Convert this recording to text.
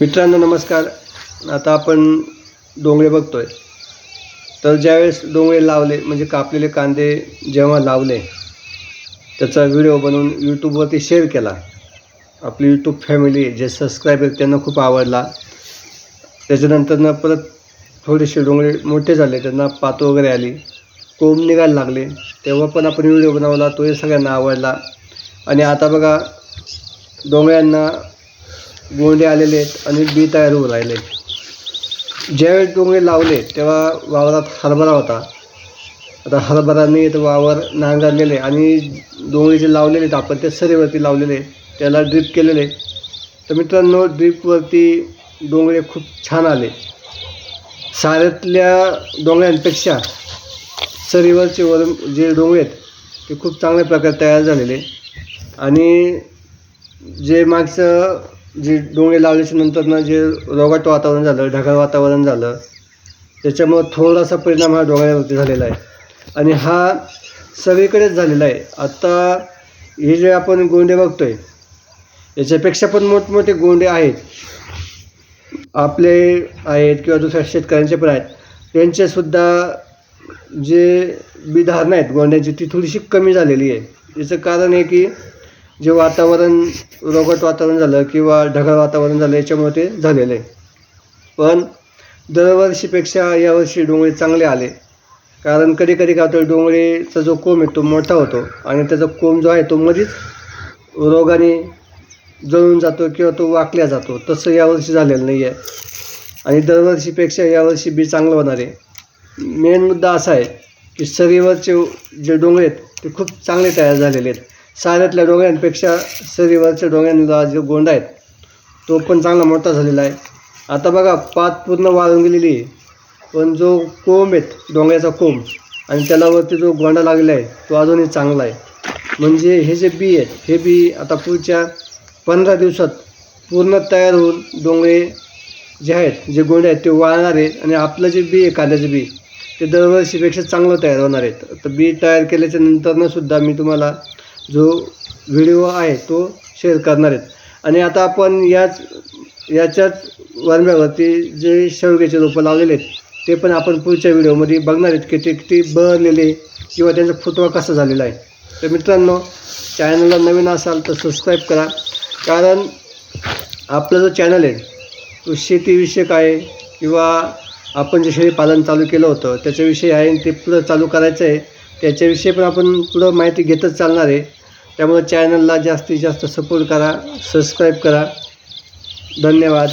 मित्रांनो नमस्कार. आता आपण डोंगरे बघतोय. तर ज्यावेळेस डोंगरे लावले म्हणजे कापलेले कांदे जेव्हा लावले त्याचा व्हिडिओ बनवून यूट्यूबवरती शेअर केला. आपली यूट्यूब फॅमिली जे सबस्क्रायबर त्यांना खूप आवडला. त्याच्यानंतरनं परत थोडेसे डोंगरे मोठे झाले त्यांना पात वगैरे आली. कोंब निघायला लागले. तेव्हा पण आपण व्हिडिओ बनवला तोही सगळ्यांना आवडला. आणि आता बघा डोंगऱ्यांना गोंडे आलेले आहेत आणि बी तयार होऊ राहिले ज्यावेळी डोंगरे लावले तेव्हा वावरात हरभरा होता. आता हरभराने तर वावर नांगरलेले आणि डोंगरी जे लावलेले आहेत आपण ते सरीवरती लावलेले त्याला ड्रीप केलेले तर मित्रांनो ड्रीपवरती डोंगरे खूप छान आले. साऱ्यातल्या डोंगऱ्यांपेक्षा सरीवरचे वर जे डोंगरे आहेत ते खूप चांगल्या प्रकारे तयार झालेले आणि जे मागचं जे डोंगे लावल्याच्या नंतरनं जे रोगाट वातावरण झालं ढगाळ वातावरण झालं त्याच्यामुळं थोडासा परिणाम हा डोंगरावरती झालेला आहे. आणि हा सगळीकडेच झालेला आहे. आत्ता हे जे आपण गोंडे बघतो आहे याच्यापेक्षा पण मोठमोठे गोंडे आहेत. आपले आहेत किंवा दुसऱ्या शेतकऱ्यांचे पण आहेत. त्यांचेसुद्धा जे बिधारणं आहेत गोंड्याची ती थोडीशी कमी झालेली आहे. याचं कारण आहे की जे वातावरण रोगट वातावरण झालं किंवा ढगाळ वातावरण झालं याच्यामुळे ते झालेलं आहे. पण दरवर्षीपेक्षा यावर्षी डोंगरे चांगले आले. कारण कधी कधी काय होतं डोंगळेचा जो कोंब आहे तो मोठा होतो आणि त्याचा कोंब जो आहे तो मध्येच रोगाने जळून जातो किंवा तो वाकल्या जातो. तसं यावर्षी झालेलं नाही आहे. आणि दरवर्षीपेक्षा यावर्षी बी चांगलं होणार आहे. मेन मुद्दा असा आहे की सरीवरचे जे डोंगरे आहेत ते खूप चांगले तयार झालेले आहेत. साऱ्यातल्या डोंगऱ्यांपेक्षा सरीवरच्या डोंगऱ्यांना जो गोंडा आहे तो पण चांगला मोठा झालेला आहे. आता बघा पात पूर्ण वाळून गेलेली आहे. पण जो कोंब आहेत डोंगऱ्याचा कोंब आणि त्यालावरती जो गोंडा लागलेला आहे तो अजूनही चांगला आहे. म्हणजे हे जे बी आहेत हे बी आता पुढच्या पंधरा दिवसात पूर्ण तयार होऊन डोंगरे जे आहेत जे गोंडे आहेत ते वाळणार आहेत आणि आपलं जे बी आहे कांद्याचं बी ते दरवर्षीपेक्षा चांगलं तयार होणार आहेत तर बी तयार केल्याच्या नंतरनं सुद्धा मी तुम्हाला जो व्हिडिओ आहे तो शेअर करणार आहेत. आणि आता आपण याच याच्याच वरम्यावरती जे शेवग्याचे रोपं लावलेले आहेत ते पण आपण पुढच्या व्हिडिओमध्ये बघणार आहेत की ते किती बहरलेले किंवा त्यांचा फुटवा कसा झालेला आहे. तर मित्रांनो चॅनलला नवीन असाल तर सबस्क्राईब करा. कारण आपलं जो चॅनल आहे तो शेतीविषयक आहे किंवा आपण जे शेळी पालन चालू केलं होतं त्याच्याविषयी आहे आणि ते पुढं चालू करायचं आहे त्याच्याविषयी पण आपण पुढं माहिती घेतच चालणार आहे. त्यामुळे चॅनलला जास्तीत जास्त सपोर्ट करा सबस्क्राईब करा. धन्यवाद.